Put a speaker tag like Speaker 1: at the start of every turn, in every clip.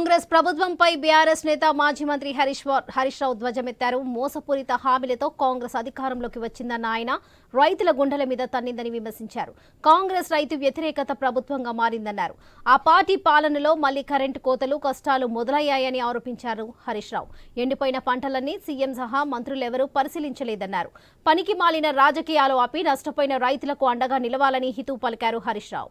Speaker 1: కాంగ్రెస్ ప్రభుత్వంపై బీఆర్ఎస్ నేత మాజీ మంత్రి హరీష్ హరీష్ రావు ధ్వజమెత్తారు. మోసపూరిత హామీలతో కాంగ్రెస్ అధికారంలోకి వచ్చిందన్న ఆయన రైతుల గుండెల మీద తన్నిందని విమర్శించారు. కాంగ్రెస్ రైతు వ్యతిరేకత ప్రభుత్వంగా మారిందన్నారు. ఆ పార్టీ పాలనలో మళ్ళీ కరెంటు కోతలు కష్టాలు మొదలయ్యాయని ఆరోపించారు హరీష్ రావు. ఎండిపోయిన పంటలన్నీ సీఎం సహా మంత్రులెవరూ పరిశీలించలేదన్నారు. పనికి మాలిన రాజకీయాలు ఆపి నష్టపోయిన రైతులకు అండగా నిలవాలని హితూ పలికారు హరీష్ రావు.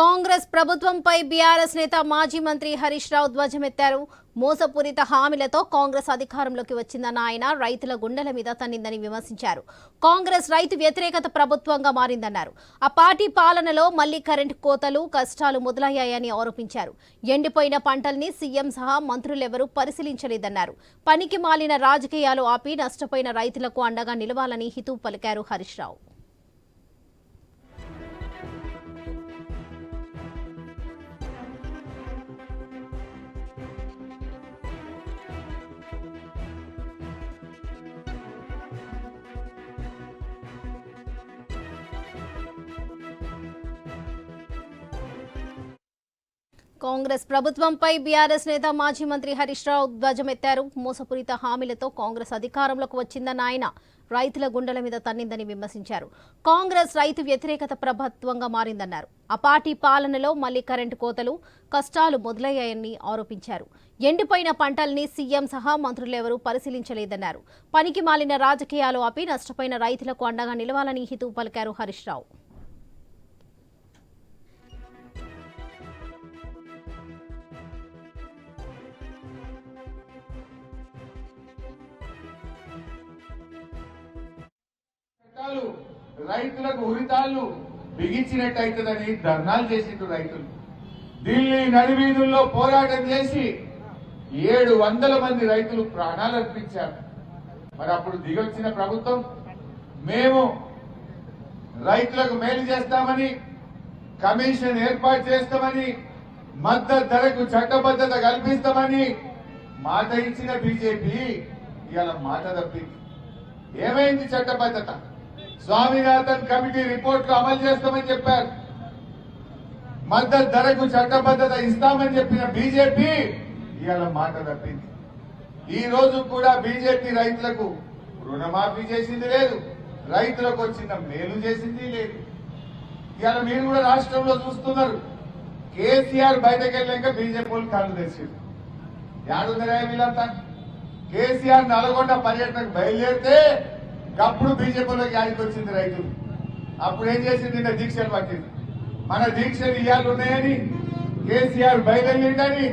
Speaker 1: Congress ప్రభుత్వంపై బీఆర్ఎస్ నేత మాజీ మంత్రి హరీష్ రావు ధ్వజమెత్తారు. మోసపూరిత హామీలతో కాంగ్రెస్ అధికారంలోకి వచ్చిందన్న ఆయన రైతుల గుండెల మీద తన్నిందని విమర్శించారు. కాంగ్రెస్ రైతు వ్యతిరేకత ప్రభుత్వంగా మారిందన్నారు. ఆ పార్టీ పాలనలో మళ్ళీ కరెంటు కోతలు కష్టాలు మొదలయ్యాయని ఆరోపించారు. ఎండిపోయిన పంటల్ని సీఎం సహా మంత్రులెవరూ పరిశీలించలేదన్నారు. పనికి మాలిన రాజకీయాలు ఆపి నష్టపోయిన రైతులకు అండగా నిలవాలని హితవు పలికారు హరీష్ రావు. కాంగ్రెస్ ప్రభుత్వంపై బీఆర్ఎస్ నేత మాజీ మంత్రి హరీష్ రావు ధ్వజమెత్తారు. మోసపూరిత హామీలతో కాంగ్రెస్ అధికారంలోకి వచ్చిందన్న ఆయన రైతుల గుండెల మీద తన్నిందని విమర్శించారు. కాంగ్రెస్ రైతు వ్యతిరేకత ప్రభుత్వంగా మారిందన్నారు. ఆ పార్టీ పాలనలో మళ్ళీ కరెంటు కోతలు కష్టాలు మొదలయ్యాయని ఆరోపించారు. ఎండిపోయిన పంటల్ని సీఎం సహా మంత్రులెవరూ పరిశీలించలేదన్నారు. పనికి మాలిన రాజకీయాలు ఆపి నష్టపోయిన రైతులకు అండగా నిలవాలని హితవు పలికారు హరీష్ రావు.
Speaker 2: చట్టాలు రైతులకు ఉరితాళ్ళు బిగించినట్టయితుందని ధర్నాలు చేసిండ్రు రైతులు. ఢిల్లీ నడివీధుల్లో పోరాటం చేసి ఏడు వందల మంది రైతులు ప్రాణాలు అర్పించారు. మరి అప్పుడు దిగొచ్చిన ప్రభుత్వం మేము రైతులకు మేలు చేస్తామని కమిషన్ ఏర్పాటు చేస్తామని మద్దతు ధరకు చట్టబద్ధత కల్పిస్తామని మాట ఇచ్చిన బీజేపీ ఇవాళ మాట తప్పింది. ఏమైంది చట్టబద్ధత? స్వామినాథన్ కమిటీ రిపోర్ట్లు అమలు చేస్తామని చెప్పారు. మద్దతు ధరకు చట్టబద్ధత ఇస్తామని చెప్పిన బీజేపీ ఇవాళ మాట తప్పింది. ఈ రోజు కూడా బీజేపీ రైతులకు రుణమాఫీ చేసింది లేదు. రైతులకు వచ్చిన మేలు చేసింది లేదు. ఇవాళ మీరు కూడా రాష్ట్రంలో చూస్తున్నారు. కేసీఆర్ బయటకు వెళ్ళాక బీజేపీ వాళ్ళు కాళ్ళు తెచ్చారు యాడుందరా వీళ్ళంతా? కేసీఆర్ నల్గొండ పర్యటనకు బయలుదేరితే అప్పుడు బీజేపీలోకి యాడికి వచ్చింది రైతు అప్పుడు ఏం చేసింది? నిన్న దీక్షలు పట్టింది. మన దీక్షలు ఇవాళ ఉన్నాయని కేసీఆర్ బయలుదేరిండని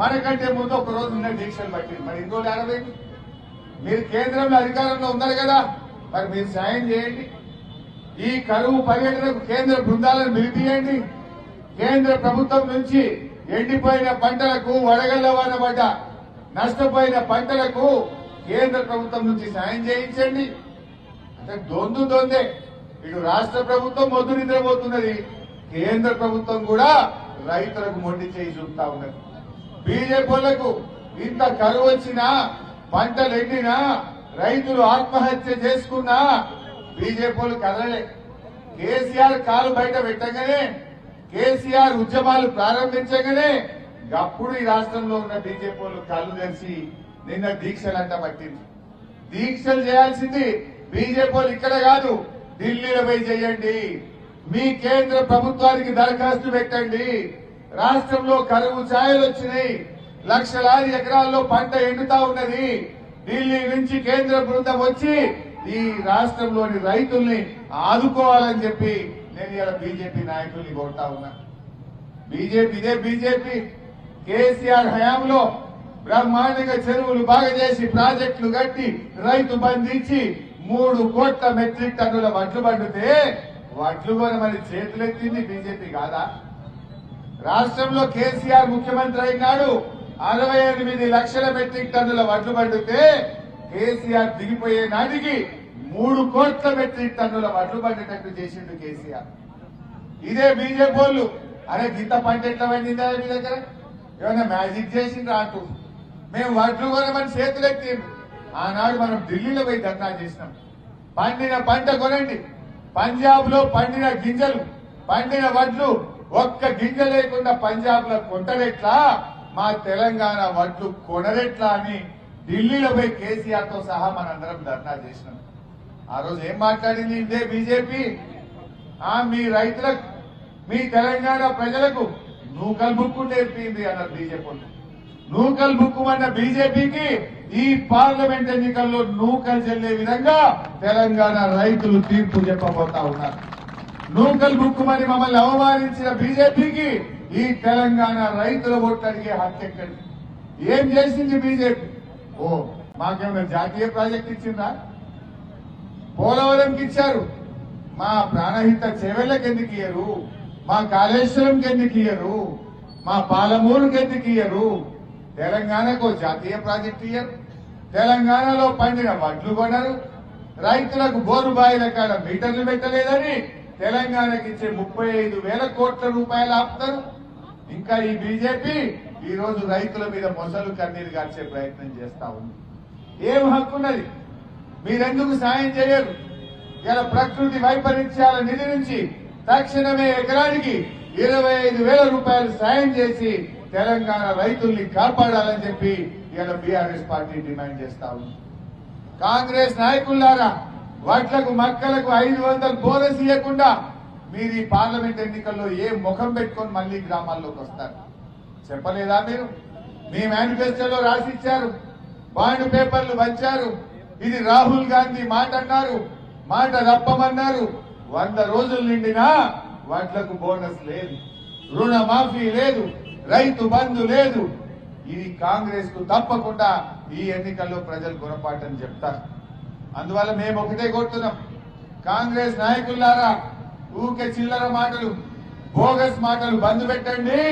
Speaker 2: మనకంటే ముందు ఒక రోజు నిన్న దీక్షలు పట్టింది. మరి ఇంకో ఏడవై మీరు కేంద్రంలో అధికారంలో ఉన్నారు కదా మరి మీరు సాయం చేయండి. ఈ కరువు పర్యటనకు కేంద్ర బృందాలను నిలిపియండి కేంద్ర ప్రభుత్వం నుంచి ఎండిపోయిన పంటలకు వడగల్ల వాన నష్టపోయిన పంటలకు కేంద్ర ప్రభుత్వం నుంచి సాయం చేయించండి. దొందు దొందే. ఇటు రాష్ట్ర ప్రభుత్వం మొద్దు నిద్రపోతున్నది. కేంద్ర ప్రభుత్వం కూడా రైతులకు మొండి చేయి చూపుతా ఉన్నది. బీజేపీలకు ఇంత కరువు వచ్చినా పంటలు ఎండినా రైతులు ఆత్మహత్య చేసుకున్నా బీజేపీలు కదలే కదలలే. కేసీఆర్ కాలు బయట పెట్టగానే కేసీఆర్ ఉద్యమాలు ప్రారంభించగానే అప్పుడు ఈ రాష్ట్రంలో ఉన్న బీజేపీ కళ్ళు తెరిచి నిన్న దీక్షలంట పట్టింది. దీక్షలు చేయాల్సింది బీజేపీ ఇక్కడ కాదు ఢిల్లీలో పోయి చేయండి. మీ కేంద్ర ప్రభుత్వానికి దరఖాస్తు పెట్టండి. రాష్ట్రంలో కరువు ఛాయలు వచ్చినాయి. లక్షలాది ఎకరాల్లో పంట ఎండుతా ఉన్నది. ఢిల్లీ నుంచి కేంద్ర బృందం వచ్చి ఈ రాష్ట్రంలోని రైతుల్ని ఆదుకోవాలని చెప్పి నేను ఇలా బీజేపీ నాయకుల్ని కోరుతా ఉన్నా. బీజేపీ ఇదే బీజేపీ. కేసీఆర్ హయాంలో బ్రహ్మాండంగా చెరువులు బాగా చేసి ప్రాజెక్టులు కట్టి రైతు బంధించి మూడు కోట్ల మెట్రిక్ టన్నుల వడ్లు పండితే వడ్లు కొనమని చేతులెత్తింది బీజేపీ కాదా? రాష్ట్రంలో కేసీఆర్ ముఖ్యమంత్రి అయినాడు అరవై ఎనిమిది లక్షల మెట్రిక్ టన్నుల వడ్లు పండితే కేసీఆర్ దిగిపోయే నాటికి మూడు కోట్ల మెట్రిక్ టన్నుల వడ్లు పండేటట్టు చేసిండు కేసీఆర్. ఇదే బీజేపీ వాళ్ళు. అరే గీత పంట ఎట్లా పండిందా మీ దగ్గర? ఏమైనా మ్యాజిక్ చేసిండ్రా అంటూ. మేము వడ్లు కొనమని చేతులెత్తి ఆనాడు మనం ఢిల్లీలో పోయి ధర్నా చేసినాం. పండిన పంట కొనండి. పంజాబ్లో పండిన గింజలు పండిన వడ్లు ఒక్క గింజ లేకుండా పంజాబ్లో కొంటరెట్లా? మా తెలంగాణ వడ్లు కొనరెట్లా అని ఢిల్లీలో పోయి కేసీఆర్తో సహా మనందరం ధర్నా చేసినాం. ఆ రోజు ఏం మాట్లాడింది ఇదే బీజేపీ? ఆ మీ రైతులకు మీ తెలంగాణ ప్రజలకు నూకలు బుక్కు నేర్పింది అన్నారు బీజేపీ నూకలు బుక్కుమన్న అన్న బీజేపీకి ఈ పార్లమెంట్ ఎన్నికల్లో నూకలు చెల్లే విధంగా తెలంగాణ రైతులు తీర్పు చెప్పబోతా ఉన్నారు. నూకలు బుక్కు మమ్మల్ని అవమానించిన బీజేపీకి ఈ తెలంగాణ రైతుల ఓట్లు హత్య ఎక్కడి ఏం చేసింది బీజేపీ? ఓ మాకేమైనా జాతీయ ప్రాజెక్ట్ ఇచ్చిందా? పోలవరంకి ఇచ్చారు. మా ప్రాణహిత చెవెళ్ళకి ఎందుకు ఇయ్యరు? మా కాళేశ్వరంకి ఎందుకు ఇయ్యరు? మా పాలమూరుకి ఎందుకు ఇయ్యరు? తెలంగాణకు జాతీయ ప్రాజెక్ట్ ఇయ్యరు. తెలంగాణలో పండిన వడ్లు కొనరు. రైతులకు బోరు బాయిల కాడ మీటర్లు పెట్టలేదని తెలంగాణకి ఇచ్చే ముప్పై ఐదు వేల కోట్ల రూపాయలు ఆపుతారు. ఇంకా ఈ బీజేపీ ఈ రోజు రైతుల మీద మొసలు కన్నీరు గార్చే ప్రయత్నం చేస్తా ఉంది. ఏం హక్కున్నది మీరెందుకు సాయం చేయరు? ఇలా ప్రకృతి వైపరీత్యాల నిధి నుంచి తక్షణమే ఎకరానికి ఇరవై ఐదు వేల రూపాయలు సాయం చేసి తెలంగాణ రైతుల్ని కాపాడాలని చెప్పి ఇలా బీఆర్ఎస్ పార్టీ డిమాండ్ చేస్తా ఉంది. కాంగ్రెస్ నాయకులారా వాట్లకు మక్కలకు ఐదు వందలు బోనస్ ఇవ్వకుండా మీరు ఈ పార్లమెంట్ ఎన్నికల్లో ఏ ముఖం పెట్టుకొని మళ్ళీ గ్రామాల్లోకి వస్తారు? చెప్పలేదా మీరు? మీ మేనిఫెస్టోలో రాసిచ్చారు బాండ్ పేపర్లు వచ్చారు ఇది రాహుల్ గాంధీ మాట అన్నారు మాట రప్పమన్నారు వంద రోజులు నిండినా వాట్లకు బోనస్ లేదు రుణమాఫీ లేదు రైతు బంధు లేదు. ఇది కాంగ్రెస్కు తప్పకుండా ఈ ఎన్నికల్లో ప్రజలు గుణపాఠం చెప్తారు. అందువల్ల మేము ఒకటే కోరుతున్నాం. కాంగ్రెస్ నాయకులారా ఊకే చిల్లర మాటలు బోగస్ మాటలు బంద్ పెట్టండి.